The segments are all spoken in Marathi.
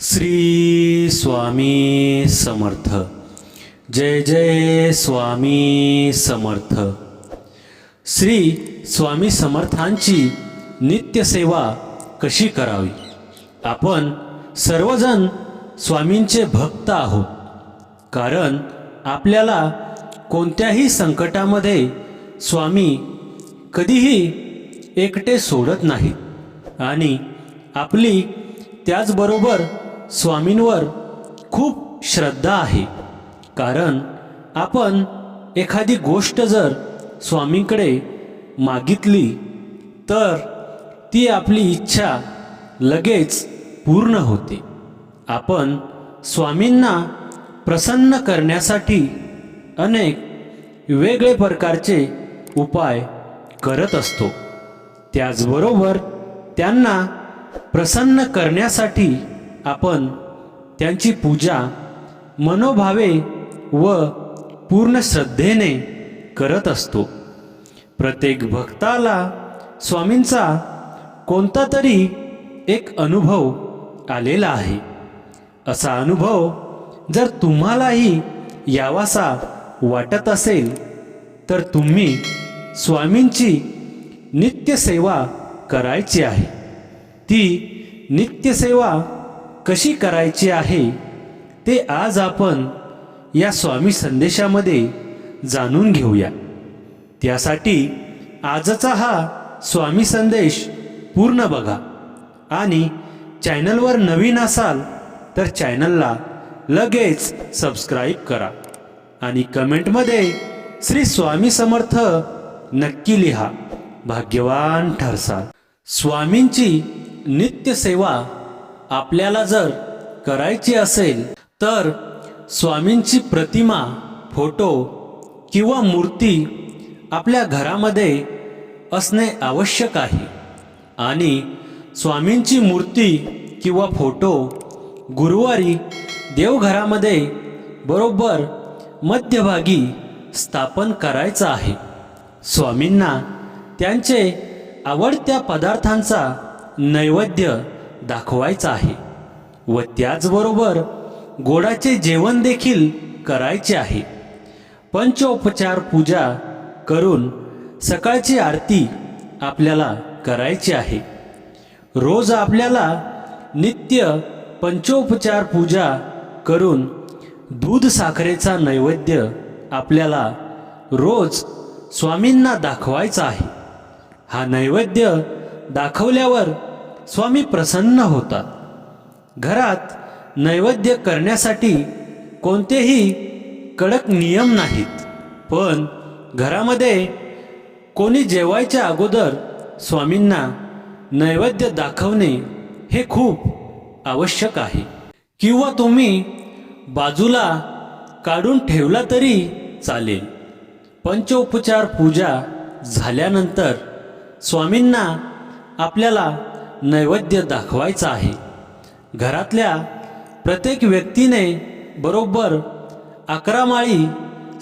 श्री स्वामी समर्थ. जय जय स्वामी समर्थ. श्री स्वामी समर्थांची नित्यसेवा कशी करावी? आपण सर्वजण स्वामींचे भक्त आहोत. कारण आपल्याला कोणत्याही संकटामध्ये स्वामी कधीही एकटे सोडत नाहीत. आणि आपली त्याचबरोबर स्वामींवर खूप श्रद्धा आहे. कारण आपण एखादी गोष्ट जर स्वामींकडे मागितली तर ती आपली इच्छा लगेच पूर्ण होते. आपण स्वामींना प्रसन्न करण्यासाठी अनेक वेगळे प्रकारचे उपाय करत असतो. त्याचबरोबर त्यांना प्रसन्न करण्यासाठी आपण त्यांची पूजा मनोभावे व पूर्ण श्रद्धेने करत असतो. प्रत्येक भक्ताला स्वामींचा कोणता तरी एक अनुभव आलेला आहे. असा अनुभव जर तुम्हालाही यावासा वाटत असेल तर तुम्ही स्वामींची नित्यसेवा करायची आहे. ती नित्यसेवा कशी करायची आहे ते आज आपण या स्वामी संदेशामध्ये जाणून घेऊया. त्यासाठी आजचा हा स्वामी संदेश पूर्ण बघा आणि चॅनलवर नवीन असाल तर चॅनलला लगेच सबस्क्राईब करा आणि कमेंटमध्ये श्री स्वामी समर्थ नक्की लिहा. भाग्यवान ठरसाल. स्वामींची नित्यसेवा आपल्याला जर करायची असेल तर स्वामींची प्रतिमा फोटो किंवा मूर्ती आपल्या घरामध्ये असणे आवश्यक आहे. आणि स्वामींची मूर्ती किंवा फोटो गुरुवारी देवघरामध्ये बरोबर मध्यभागी स्थापन करायचं आहे. स्वामींना त्यांचे आवडत्या पदार्थांचा नैवेद्य दाखवायचा आहे व त्याचबरोबर गोडाचे जेवण देखील करायचे आहे. पंचोपचार पूजा करून सकाळची आरती आपल्याला करायची आहे. रोज आपल्याला नित्य पंचोपचार पूजा करून दूध साखरेचा नैवेद्य आपल्याला रोज स्वामींना दाखवायचा आहे. हा नैवेद्य दाखवल्यावर स्वामी प्रसन्न होतात. घरात नैवेद्य करण्यासाठी कोणतेही कडक नियम नाहीत. पण घरामध्ये कोणी जेवायच्या अगोदर स्वामींना नैवेद्य दाखवणे हे खूप आवश्यक आहे. किंवा तुम्ही बाजूला काढून ठेवला तरी चालेल. पंचोपचार पूजा झाल्यानंतर स्वामींना आपल्याला नैवेद्य दाखवायचा आहे. घरातल्या प्रत्येक व्यक्तीने बरोबर अकरा माळी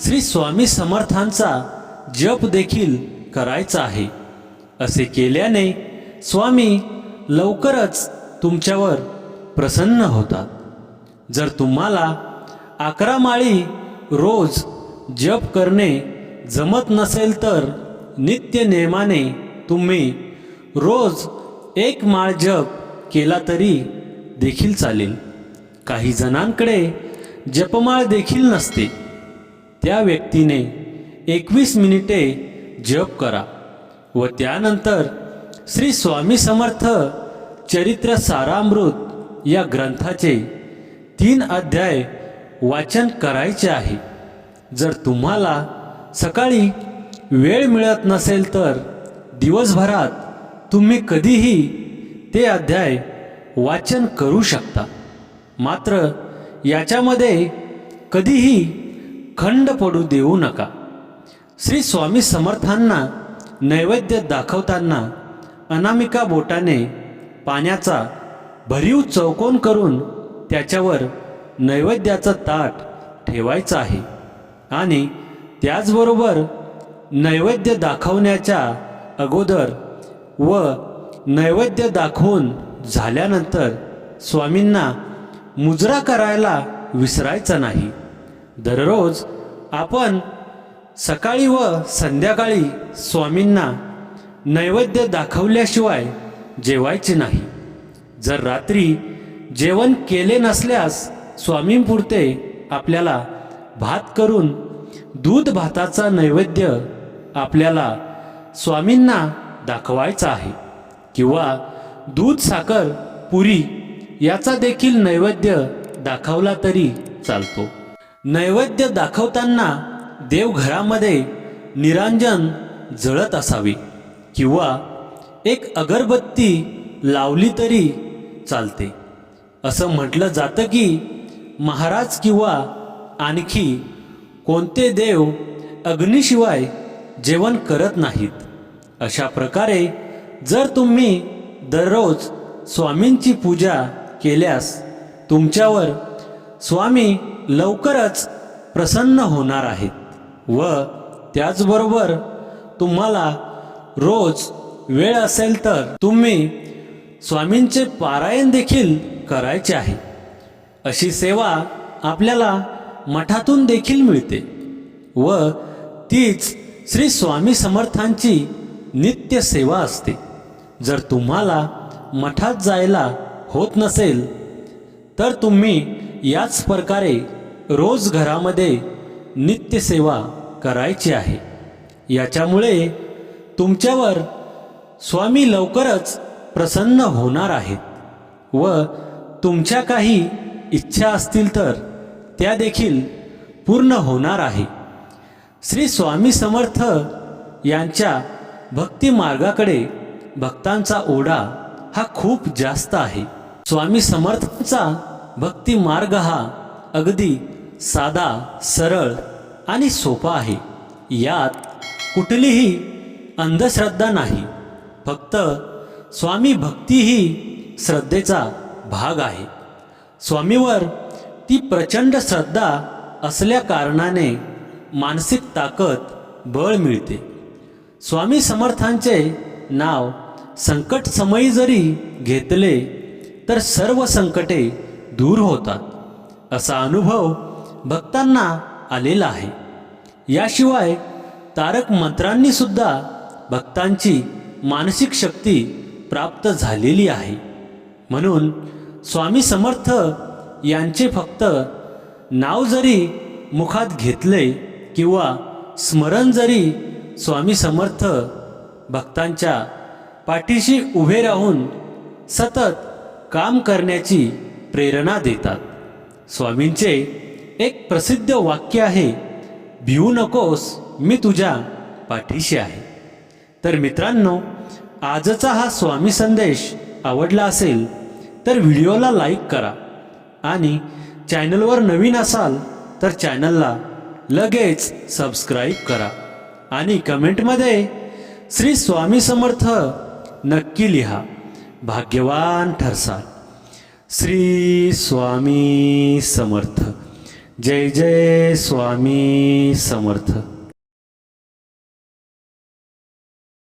श्री स्वामी समर्थांचा जप देखील करायचा आहे. असे केल्याने स्वामी लवकरच तुमच्यावर प्रसन्न होतात. जर तुम्हाला अकरा माळी रोज जप करणे जमत नसेल तर नित्य नेमाने तुम्ही रोज एक माळ जप केला तरी देखील चालेल. काही जणांकडे जपमाळ देखील नसते. त्या व्यक्तीने एकवीस मिनिटे जप करा व त्यानंतर श्री स्वामी समर्थ चरित्र सारामृत या ग्रंथाचे तीन अध्याय वाचन करायचे आहे. जर तुम्हाला सकाळी वेळ मिळत नसेल तर दिवसभरात तुम्ही कधीही ते अध्याय वाचन करू शकता. मात्र याच्यामध्ये कधीही खंड पडू देऊ नका. श्री स्वामी समर्थांना नैवेद्य दाखवताना अनामिका बोटाने पाण्याचा भरीव चौकोन करून त्याच्यावर नैवेद्याचं ताट ठेवायचं आहे आणि त्याचबरोबर नैवेद्य दाखवण्याच्या अगोदर व नैवेद्य दाखवून झाल्यानंतर स्वामींना मुजरा करायला विसरायचा नाही. दररोज आपण सकाळी व संध्याकाळी स्वामींना नैवेद्य दाखवल्याशिवाय जेवायचे नाही. जर रात्री जेवण केले नसल्यास स्वामींपुरते आपल्याला भात करून दूध भाताचा नैवेद्य आपल्याला स्वामींना दाखवायचा आहे. किंवा दूध साखर पुरी याचा देखील नैवेद्य दाखवला तरी चालतो. नैवेद्य दाखवताना देवघरामध्ये निरांजन जळत असावे किंवा एक अगरबत्ती लावली तरी चालते. असं म्हटलं जातं की महाराज किंवा आणखी कोणते देव अग्नीशिवाय जेवण करत नाहीत. अशा प्रकारे जर तुम्ही दररोज स्वामींची पूजा केल्यास तुमच्यावर स्वामी लवकरच प्रसन्न होणार आहेत व त्याचबरोबर तुम्हाला रोज वेळ असेल तर तुम्ही स्वामींचे पारायण देखील करायचे आहे. अशी सेवा आपल्याला मठातून देखील मिळते व तीच श्री स्वामी समर्थांची नित्य सेवा असते. जर तुम्हाला मठात जायला होत नसेल तर तुम्ही याच प्रकारे रोज घरामध्ये नित्यसेवा करायची आहे. याच्यामुळे तुमच्यावर स्वामी लवकरच प्रसन्न होणार आहेत व तुमच्या काही इच्छा असतील तर त्या देखील पूर्ण होणार आहे. श्री स्वामी समर्थ यांच्या भक्ती मार्गाकडे भक्तांचा ओढा हा खूप जास्त आहे. स्वामी समर्थांचा भक्ती मार्ग हा अगदी साधा सरळ आणि सोपा आहे. यात कुठलीही अंधश्रद्धा नाही. फक्त स्वामी भक्ती ही श्रद्धेचा भाग आहे. स्वामीवर ती प्रचंड श्रद्धा असल्या कारणाने मानसिक ताकद बळ मिळते. स्वामी समर्थांचे नाव संकट समयी जरी घेतले तर सर्व संकटे दूर होतात. असा अनुभव भक्तांना आलेला आहे. याशिवाय तारक मंत्रांनी सुद्धा भक्तांची मानसिक शक्ती प्राप्त झालेली आहे. म्हणून स्वामी समर्थ यांचे फक्त नाव जरी मुखात घेतले किंवा स्मरण जरी स्वामी समर्थ भक्तांच्या पाठीशी उभे राहून सतत काम करण्याची प्रेरणा देतात. स्वामींचे एक प्रसिद्ध वाक्य आहे भिवू नकोस मी तुझ्या पाठीशी आहे. तर मित्रांनो आजचा हा स्वामी संदेश आवडला असेल तर व्हिडिओला लाईक करा आणि चॅनलवर नवीन असाल तर चॅनलला लगेच सबस्क्राईब करा. आणि कमेंटमध्ये श्री स्वामी समर्थ नक्की लिहा. भाग्यवान ठरसाल. श्री स्वामी समर्थ. जय जय स्वामी समर्थ.